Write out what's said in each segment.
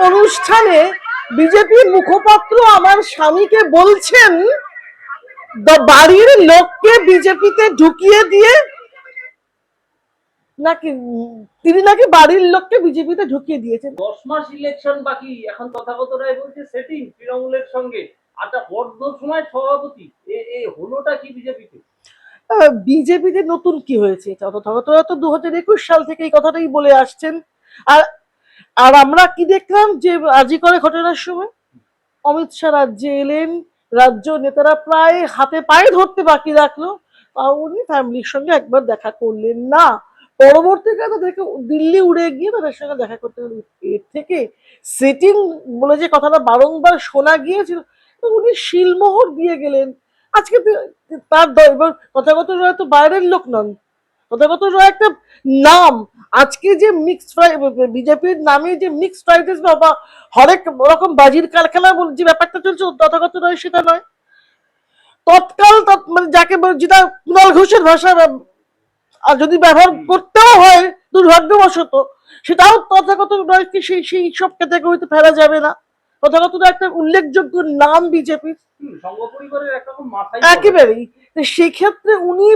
অনুষ্ঠানে বিজেপির মুখপাত্র আমার স্বামীকে বলছেন "দ- বাড়ির লোককে বিজেপিতে ঢুকিয়ে দিয়ে নাকি তিনি নাকি বাড়ির লোককে বিজেপিতে ঢুকিয়ে দিয়েছেন? দশ মাস ইলেকশন বাকি এখন তথাগত রায় বলছে সেটিং তৃণমূলের সঙ্গে। আচ্ছা অর্ধ সময় সভাপতি এ- এ হলোটা কি বিজেপিতে? বিজেপিতে নতুন কি হয়েছে? তথাগতরা তো দু হাজার একুশ সাল থেকে এই কথাটাই বলে আসছেন। আর আর আমরা কি দেখলাম যে আজি করে ঘটনার সময়? অমিত শাহ রাজ্যে এলেন, রাজ্য নেতারা প্রায় হাতে পায়ে ধরতে বাকি রাখল উনি ফ্যামিলির সঙ্গে একবার দেখা করলেন না। পরবর্তীকালে দেখে দিল্লি উড়ে গিয়ে তাদের সঙ্গে দেখা করতে। এর থেকে সেটিং বলে যে কথাটা বারংবার শোনা গিয়েছিল উনি শিলমোহর দিয়ে গেলেন। আজকে তার এবার তথাগত রয় তো বাইরের লোক নন। রয় একটা নাম। আজকে যে মিক্স ফ্রাই বিজেপির নামে যে মিক্স ফ্রাইড রাইস বা হরেক রকম বাজির কারখানা বলে যে ব্যাপারটা চলছে তথাগত রয় সেটা নয়। তৎকাল তৎ- মানে যাকে যেটা কুণাল ঘোষের ভাষা আর যদি ব্যবহার করতেও হয় দুর্ভাগ্যবশত সেটাও তথাগত রয়কে সেই সেই সব ক্যাটাগরিতে ফেলা যাবে না। রয় একটা উল্লেখযোগ্য নাম বিজেপির একেবারেই। সেক্ষেত্রে উনি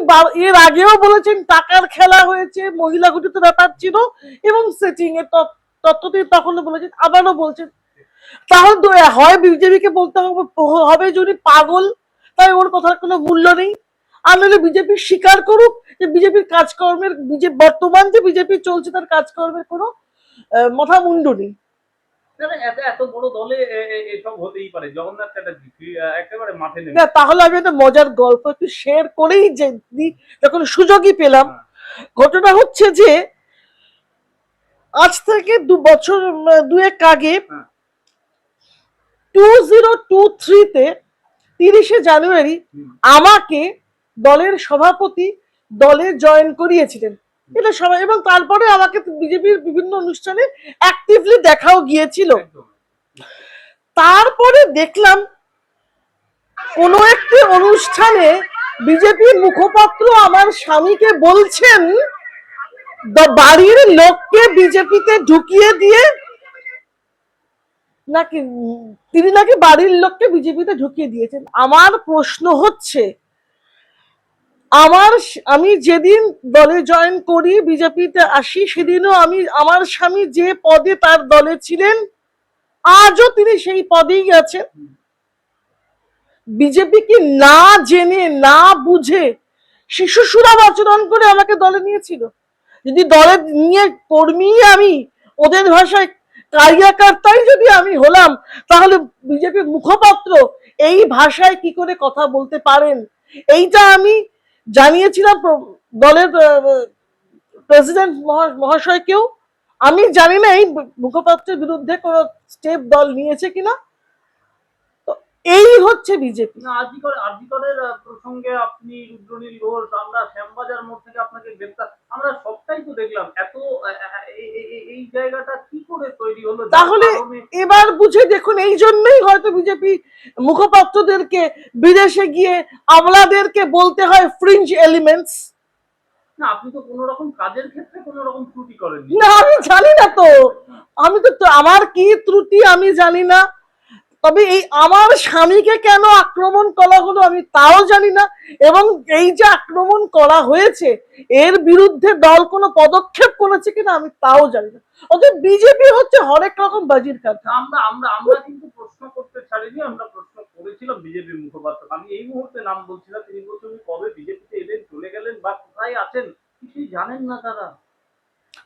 এর আগেও বলেছেন টাকার খেলা হয়েছে মহিলা ঘটিত ব্যাপার ছিল এবং সেটিং এর তত- তত্ত্বটি তখনও বলেছেন আবারও বলছেন। তাহলে তো হয় বিজেপিকে বলতে হবে হবে যে উনি পাগল তাই ওর কথার কোনো মূল্য নেই। আর নাহলে বিজেপি স্বীকার করুক যে বিজেপির কাজকর্মের বিজেপি বর্তমান যে বিজেপি চলছে তার কাজকর্মের কোনো মাথা মুন্ডু নেই। তাহলে আমি একটা মজার গল্প একটু শেয়ার করেই যখন সুযোগই পেলাম ঘটনা হচ্ছে যে আজ থেকে দু বছর দুয়েক আগে হ্যাঁ। টু জিরো টু থ্রিতে তিরিশে জানুয়ারি আমাকে দলের সভাপতি দলে জয়েন করিয়েছিলেন। এটা সবাই এবং তারপরে আমাকে বিজেপির বিভিন্ন অনুষ্ঠানে অ্যাক্টিভলি দেখাও গিয়েছিল। তারপরে দেখলাম কোনো একটি অনুষ্ঠানে বিজেপির মুখপাত্র আমার স্বামীকে বলছেন "দ- বাড়ির লোককে বিজেপিতে ঢুকিয়ে দিয়ে নাকি তিনি নাকি বাড়ির লোককে বিজেপিতে ঢুকিয়ে দিয়েছেন। আমার প্রশ্ন হচ্ছে আমার আমি যেদিন দলে জয়েন করি, বিজেপিতে আসি, সেদিনও আমি, আমার স্বামী যে পদে তার দলে ছিলেন, আজও তিনি সেই পদেই আছেন। বিজেপিকে না জেনে, না বুঝে শিশু সুরাম আচরণ করে আমাকে দলে নিয়েছিল। যদি দলে নিয়ে কর্মী আমি, ওদের ভাষায় কারিয়াকার্তাই যদি আমি হলাম, তাহলে বিজেপির মুখপাত্র এই ভাষায় কি করে কথা বলতে পারেন? এইটা আমি জানিয়েছিলাম দলের প্রেসিডেন্ট মহাশয়কেও। আমি জানি না এই মুখপাত্রের বিরুদ্ধে কোনো স্টেপ দল নিয়েছে কিনা। এই হচ্ছে বিজেপি। প্রসঙ্গে আপনি রুদ্রনীল ঘোষ আমরা শ্যামবাজার মোড় থেকে আপনাকে গ্রেপ্তার আমরা সবটাই তো দেখলাম। এত এই- জায়গাটা কি করে তৈরি হলো? তাহলে এবার বুঝে দেখুন এই জন্যই হয়তো বিজেপি মুখপাত্রদেরকে বিদেশে গিয়ে আমলাদেরকে বলতে হয় ফ্রিঞ্জ এলিমেন্টস না আপনি তো কোনো রকম কাজের ক্ষেত্রে কোনো রকম ত্রুটি করেননি। না আমি জানি না তো। আমি তো তো আমার কি ত্রুটি আমি জানি না। তবে এই আমার স্বামীকে কেন আক্রমণ করা হলো আমি তাও জানি না এবং এই যে আক্রমণ করা হয়েছে এর বিরুদ্ধে দল কোনো পদক্ষেপ করেছে কিনা আমি তাও জানি না। অতএব বিজেপি হচ্ছে হরেক রকম বাজির কারখানা। আমরা আমরা আমরা কিন্তু প্রশ্ন করতে ছাড়িনি আমরা প্রশ্ন করেছিলাম বিজেপি মুখপাত্র। আমি এই মুহূর্তে নাম বলছি না তিনি বলছেন কবে বিজেপিতে এলেন চলে গেলেন বা কোথায় আছেন কিছুই জানেন না তারা।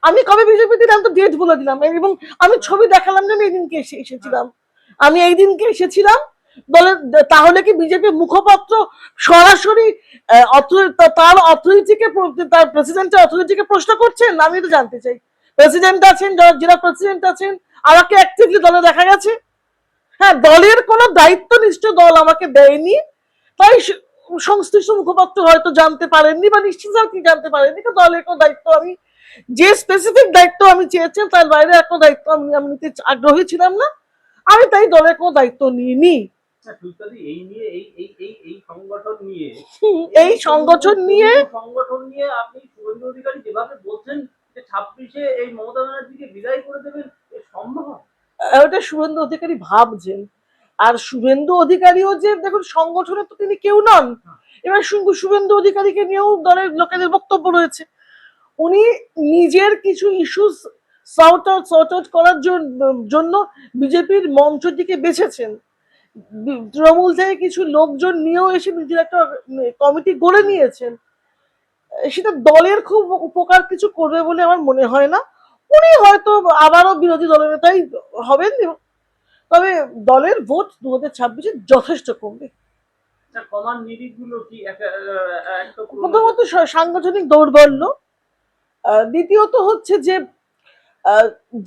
আমি কবে বিজেপি দিলাম তো ডেট বলে দিলাম এবং আমি ছবি দেখালাম যে আমি এই দিনকে এসে এসেছিলাম। আমি এই দিনকে এসেছিলাম। দলের তাহলে কি বিজেপি মুখপাত্র সরাসরি তার অথরিটিকে তার প্রেসিডেন্টের অথরিটিকে প্রশ্ন করছেন? আমি তো জানতে চাই। প্রেসিডেন্ট আছেন জেলা প্রেসিডেন্ট আছেন, আমাকে অ্যাক্টিভলি দলে দেখা গেছে। হ্যাঁ দলের কোনো দায়িত্ব নিশ্চয় দল আমাকে দেয়নি। তাই সংশ্লিষ্ট মুখপাত্র হয়তো জানতে পারেননি বা নিশ্চিত কি জানতে পারেননি দলের কোনো দায়িত্ব আমি, যে স্পেসিফিক দায়িত্ব আমি চেয়েছেন, তার বাইরে একটা দায়িত্ব আমি আমি নিতে আগ্রহী ছিলাম না। আমি তাই দলের কোনো দায়িত্ব নিইনি। হ্যাঁ, এই সংগঠন নিয়ে সংগঠন নিয়ে আপনি শুভেন্দু অধিকারী যেভাবে বলছেন যে ছাব্বিশে এই মমতা ব্যানার্জিকে বিদায় করে দেবেন সম্ভব? ওটা শুভেন্দু অধিকারী ভাবছেন। আর শুভেন্দু অধিকারীও যে দেখুন সংগঠনে তো তিনি কেউ নন। এবার শুধু শুভেন্দু অধিকারীকে নিয়েও দলের লোকেদের বক্তব্য রয়েছে। উনি নিজের কিছু issues sort out sort out করার জন- জন্য বিজেপির মঞ্চটিকে বেছেছেন। তৃণমূল থেকে কিছু লোকজন নিয়েও এসে নিজের একটা কমিটি গড়ে নিয়েছেন। সেটা দলের খুব উপকার কিছু করবে বলে আমার মনে হয় না। উনি হয়তো আবারও বিরোধী দলের নেতাই হবেন। তবে দলের ভোট দু হাজার ছাব্বিশে যথেষ্ট কমবে। প্রথমত সাংগঠনিক দৌর্বল্য। দ্বিতীয়ত হচ্ছে যে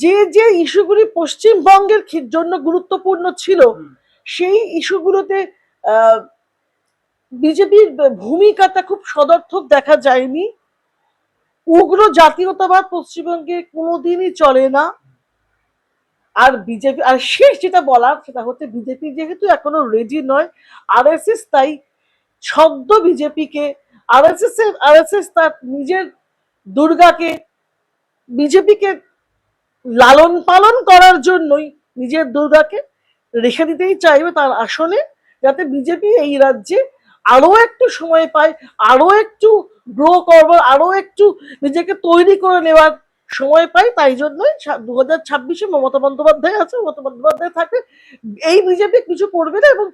যে যে ইস্যুগুলি পশ্চিমবঙ্গের জন্য গুরুত্বপূর্ণ ছিল সেই ইস্যুগুলোতে বিজেপির ভূমিকাটা খুব সদর্থক দেখা যায়নি। উগ্র জাতীয়তাবাদ পশ্চিমবঙ্গে কোনোদিনই চলে না। আর বিজেপি আর শেষ যেটা বলার সেটা হচ্ছে বিজেপি যেহেতু এখনও রেডি নয় আর এস এস তাই ছদ্ম বিজেপিকে R S S R S S তার নিজের দুর্গাকে বিজেপিকে লালন পালন করার জন্যই নিজের দুর্গাকে রেখে দিতেই চাইবে তার আসনে, যাতে বিজেপি এই রাজ্যে আরও একটু সময় পায়, আরও একটু গ্রো করবার আরও একটু নিজেকে তৈরি করে নেওয়ার সময় পায়। তাই জন্যই দু হাজার ছাব্বিশে মমতা বন্দ্যোপাধ্যায় আছে, মমতা বন্দ্যোপাধ্যায় থাকে এই বিজেপি কিছু করবে না এবং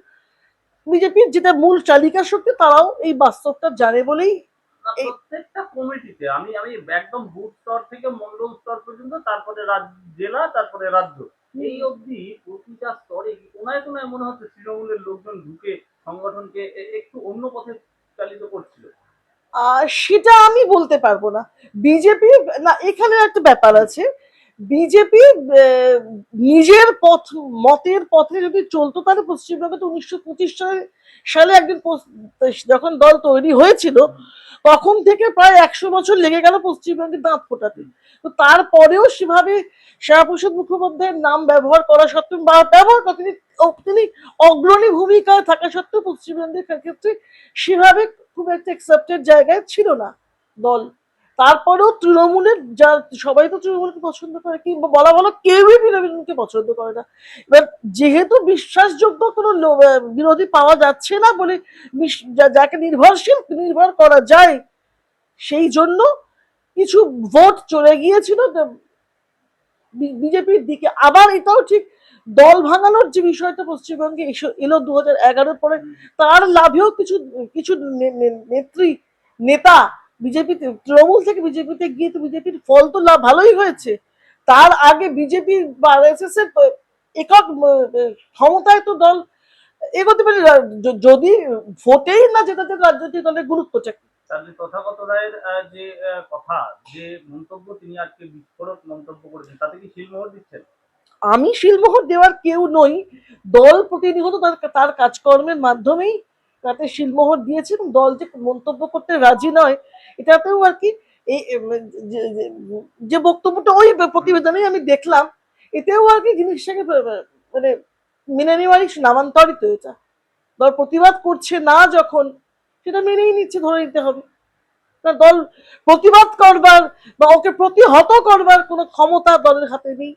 বিজেপির যেটা মূল চালিকা শক্তি, তারাও এই বাস্তবটা জানে বলেই প্রত্যেকটা কমিটিতে। আমি আমি একদম বুথ স্তর থেকে মন্ডল স্তর পর্যন্ত তারপরে জেলা তারপরে রাজ্য। এই অবধি প্রতিটা স্তরে কোনায় কোনায় মনে হচ্ছে তৃণমূলের লোকজন ঢুকে সংগঠনকে একটু অন্য পথে চালিত করছিল। সেটা আমি বলতে পারব না। বিজেপি না এখানে একটা ব্যাপার আছে। বিজেপি নিজের পথ মতের পথে যদি চলতো তাহলে পশ্চিমবঙ্গে তো উনিশশো পঁচিশ সালে সালে একদিন যখন দল তৈরি হয়েছিল তখন থেকে প্রায় একশো বছর লেগে গেল পশ্চিমবঙ্গের দাঁত ফোটাতে। তো তারপরেও সেভাবে শ্যামাপ্রসাদ মুখোপাধ্যায়ের নাম ব্যবহার করা সত্ত্বেও বা ব্যবহার করা, তিনি তিনি অগ্রণী ভূমিকায় থাকা সত্ত্বেও পশ্চিমবঙ্গের ক্ষেত্রে সেভাবে খুব একটা অ্যাকসেপ্টেড জায়গায় ছিল না দল। তারপরেও তৃণমূলের যা, সবাই তো তৃণমূলকে পছন্দ করে, কিংবা বলা বলো কেউই তৃণমূলকে পছন্দ করে না। এবার যেহেতু বিশ্বাসযোগ্য কোনো বিরোধী পাওয়া যাচ্ছে না বলে যাকে নির্ভরশীল নির্ভর করা যায়, সেই জন্য কিছু ভোট চলে গিয়েছিল। বিজেপির দিকে। আবার এটাও ঠিক, দল ভাঙানোর যে বিষয়টা পশ্চিমবঙ্গে এলো দু হাজার পরে, তার লাভেও কিছু কিছু নেত্রী, নেতা বিজেপিতে তৃণমূল থেকে বিজেপিতে গিয়ে তো বিজেপির ফল তো লাভ ভালোই হয়েছে। তার আগে বিজেপি বা এর একক ক্ষমতায় তো দল এগোতে পারে। যদি ভোটেই না যেটাতে রাজনৈতিক দলের গুরুত্ব কি? তাহলে তথাগত রায়ের যে কথা যে মন্তব্য তিনি আজকে বিস্ফোরক মন্তব্য করেছেন তাতে কি শিলমোহর দিচ্ছেন? আমি শিলমোহর দেওয়ার কেউ নই। দল প্রতিনিয়ত তার তার কাজকর্মের মাধ্যমেই তাতে শিলমোহর দিয়েছে এবং দল যে মন্তব্য করতে রাজি নয়, এটাতেও আর কি এই যে- বক্তব্যটা ওই প্রতিবেদনেই আমি দেখলাম, এতেও আর কি জিনিসটাকে মানে মেনে নেওয়ারই নামান্তরিত এটা। দল প্রতিবাদ করছে না যখন, সেটা মেনেই নিচ্ছে, ধরে নিতে হবে। না, দল প্রতিবাদ করবার বা ওকে প্রতিহত করবার কোনো ক্ষমতা দলের হাতে নেই।